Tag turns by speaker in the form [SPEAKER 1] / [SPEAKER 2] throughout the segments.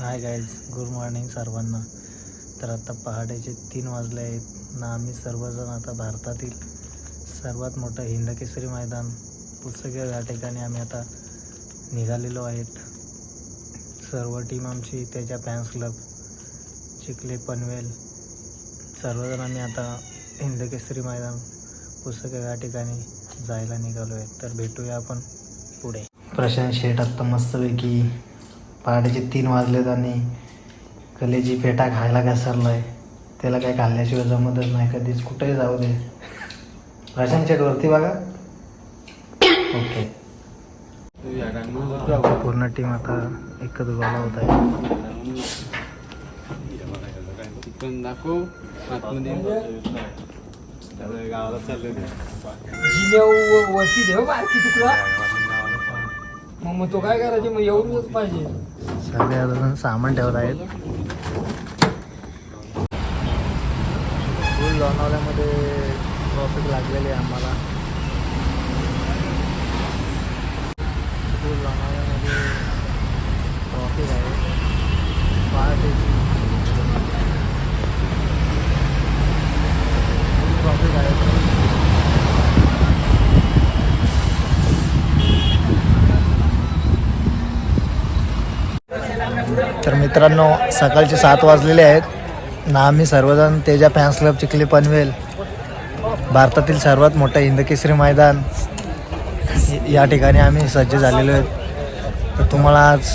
[SPEAKER 1] Hi guys good morning सर्वांना. तर आता पहाटेचे तीन वाजले आहेत. ना आम्ही सर्वजण आता भारतातील सर्वात मोठं हिंदकेसरी मैदान पुस्तके या ठिकाणी आम्ही आता निघालेलो आहेत. सर्व टीम आमची त्याच्या फॅन्स क्लब चिखले पनवेल सर्वजण आम्ही आता हिंदकेसरी मैदान पुस्तके या ठिकाणी जायला निघालो आहे तर भेटूया आपण पुढे. प्रशांत शेठ आत्ता मस्तपैकी पहाटेचे तीन वाजलेत आणि कलेजी पेटा खायला घसरलाय. त्याला काही खाल्ल्याशिवाय जमतच नाही कधीच कुठेही जाऊ दे. प्रशांत शेठ वरती बघा. ओके. पूर्ण टीम आता एकच गोळा होत आहे.
[SPEAKER 2] मग मग तो काय करायचे? मग एवढंच पाहिजे.
[SPEAKER 1] सगळे अजून सामान ठेवत आहेत. फुल लोणावल्यामध्ये प्रॉफिट लागलेली आहे आम्हाला फुल लोणावल्यामध्ये ट्रॉफिक आहे पहाटेची ट्रॉफिक आहे तर मित्रांनो सकाळचे सात वाजलेले आहेत. ना आम्ही सर्वजण तेजा फॅन्स क्लब चिखली पनवेल भारतातील सर्वात मोठं हिंदकेसरी मैदान या ठिकाणी आम्ही सज्ज झालेलो आहेत. तर तुम्हाला आज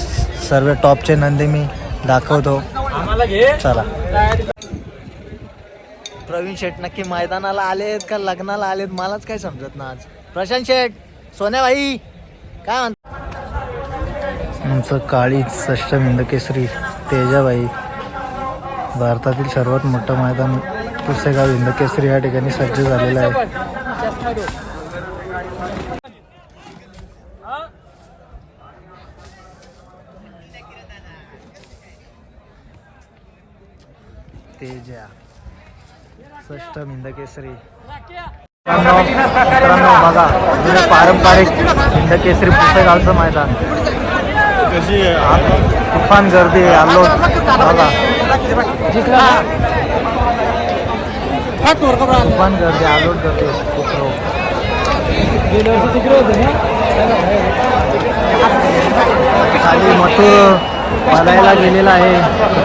[SPEAKER 1] सर्व टॉपचे नंदी मी दाखवतो. चला. प्रवीण शेठ नक्की मैदानाला आलेत का लग्नाला आलेत मलाच काय समजत ना आज. प्रशांत शेठ सोन्याबाई काय म्हणत? आमचं काळी षष्टम हिंदकेसरी तेजाबाई. भारतातील सर्वात मोठं मैदान पुसेगाव हिंदकेसरी या ठिकाणी सज्ज झालेलं आहे. तेजा. षष्टम हिंदकेसरी मित्रांनो बघा पारंपरिक हिंदकेसरी पुसेगावचं मैदान.
[SPEAKER 3] कशी
[SPEAKER 1] तुफान गर्दी आहे आलो. बघा तुफान गर्दी आलोट गर्दी. खूप खाली मथुर पळायला गेलेला आहे.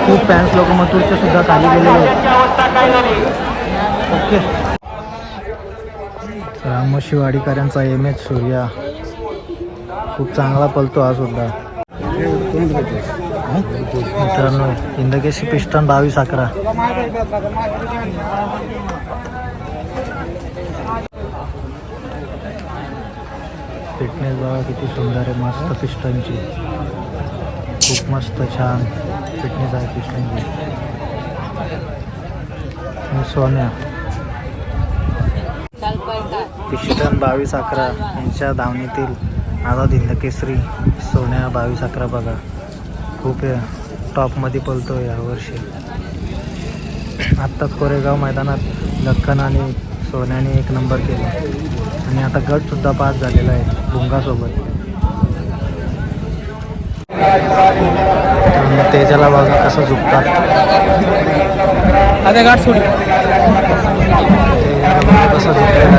[SPEAKER 1] खूप फॅन्स लोक मथुरचे सुद्धा खाली गेलेले आहेत. ओके. रामशिवाडीकरांचा एम एच सूर्या. खूप चांगला पलतो हा सुद्धा. मित्रांनो हिंदकेशी पिस्टन बावीस अकरा. फिटनेस बाबा किती सुंदर आहे मस्त पिस्टनची खूप मस्त छान फिटनेस आहे पिस्टनची सोन्या. पिस्टन बावीस अकरा यांच्या धावणीतील हिंद केसरी सोन्या बावीस अकरा बघा. खूप टॉपमध्ये पळतो यावर्षी आत्ताच कोरेगाव मैदानात लक्कन आणि सोन्याने एक नंबर केला. आणि आता गटसुद्धा पास झालेला आहे भुंगासोबत. तेजाला बघा कसं झुकतात.
[SPEAKER 2] आता गाठ सोडी.
[SPEAKER 1] कसं झुकलेलं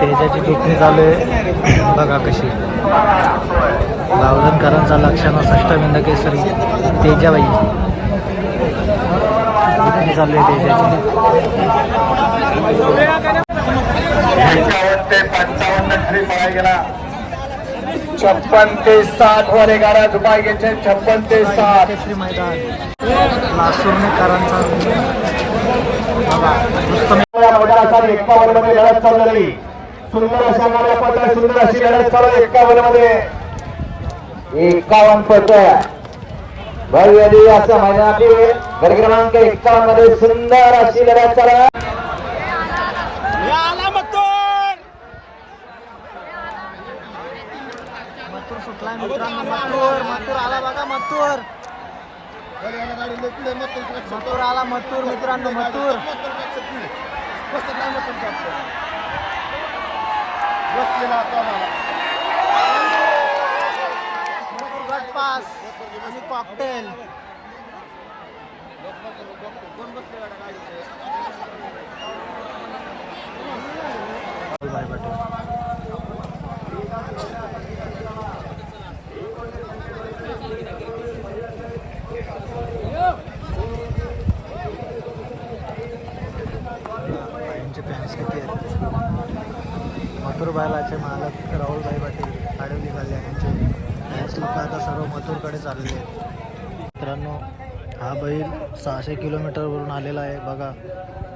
[SPEAKER 1] तेजाची दुखणी चालू आहे बघा कशी. गावधनकरांचा लक्षण षष्ट केसरी. तेजाबाई. दुखणी चालू आहे तेजाची.
[SPEAKER 4] एकावन्न ते पंचावन्न ट्री पळाय गेला. छप्पन ते साठ वर एगारा झुपाय घ्यायचे छप्पन ते साठ
[SPEAKER 1] केसरी मैदान
[SPEAKER 4] एकावन्नमध्ये लढत चाललेली. सुंदर अशा गाड्या सुंदर अशी लढत चालू आहे एकावन्नमध्ये एकावन्न पट भव्य दिव्य असं मैदानातील गड क्रमांक एकावन्नमध्ये सुंदर अशी लढत चालू आहे.
[SPEAKER 1] मित्रांनो मथुर मथुर आला बघा मथुर मथुर आला मथुर मित्रांनो मथुर मथुर आणि कॉकटेल बाय यांचे फॅन्स किती आहेत मथुर मालक राहुलभाई पाटील आडवली कल्याण यांचे. लोक आता सर्व मथुरकडे चालले आहेत. मित्रांनो हा बैल सहाशे किलोमीटरवरून आलेला आहे. बघा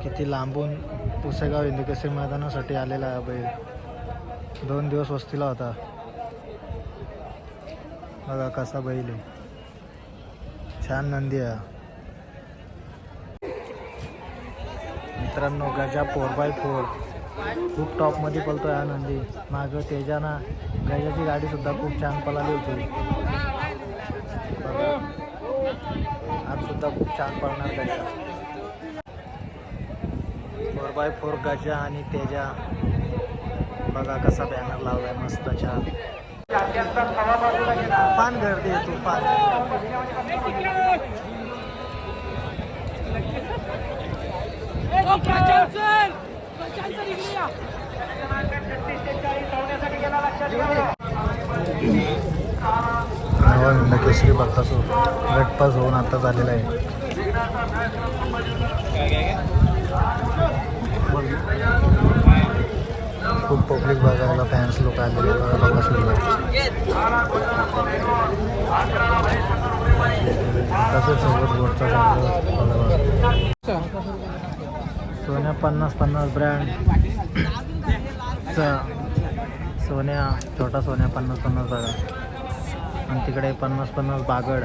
[SPEAKER 1] किती लांबून पुसेगाव हिंदकेसरी मैदानासाठी आलेला आहे बैल. दोन दिवस वस्तीला होता. बघा कसा बैल आहे. छान नंदी आहे मित्रांनो गजा फोर बाय फोर खूप टॉपमध्ये पळतोय आहे आनंदी. मागं तेजाना गजाची गाडीसुद्धा खूप छान पळाली होती. आजसुद्धा खूप छान पळणार Gaja. Four by four Gaja आणि तेजा. बघा कसा बॅनर लावलाय मस्त छान पान गर्दी आहे तुफान नवा मिंडा केसरी बघतासो गटपास होऊन आता झालेला आहे. खूप पब्लिक बघायला फॅन्स लोक आलेले बघा बघा सुरू तसंच सोबत गोडचा सोन्या पन्नास पन्नास ब्रँडचा सोन्या छोटा सोन्या पन्नास पन्नास बघा. आणि तिकडे पन्नास पन्नास बागड.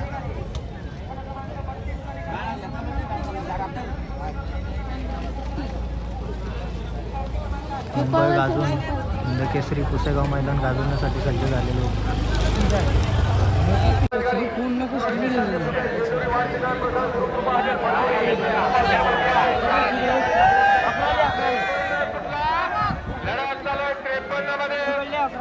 [SPEAKER 1] मुंबई गाजून केसरी पुसेगाव मैदान गाजवण्यासाठी सज्ज झालेले होते. आता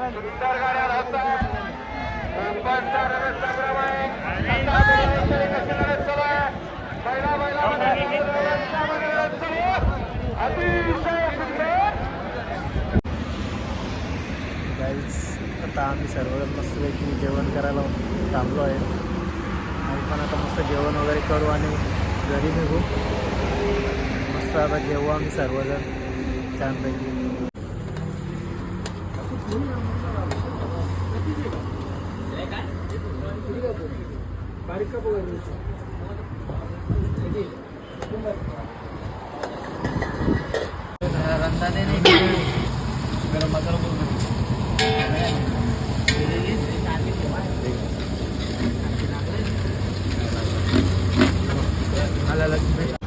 [SPEAKER 1] आम्ही सर्वजण मस्तपैकी जेवण करायला थांबलो आहे. आम्ही पण आता मस्त जेवण वगैरे करू आणि घरी निघू. मस्त आता जेवू आम्ही सर्वजण छानपैकी. रंधा नहीं मेरा मसाला बोल अलग अलग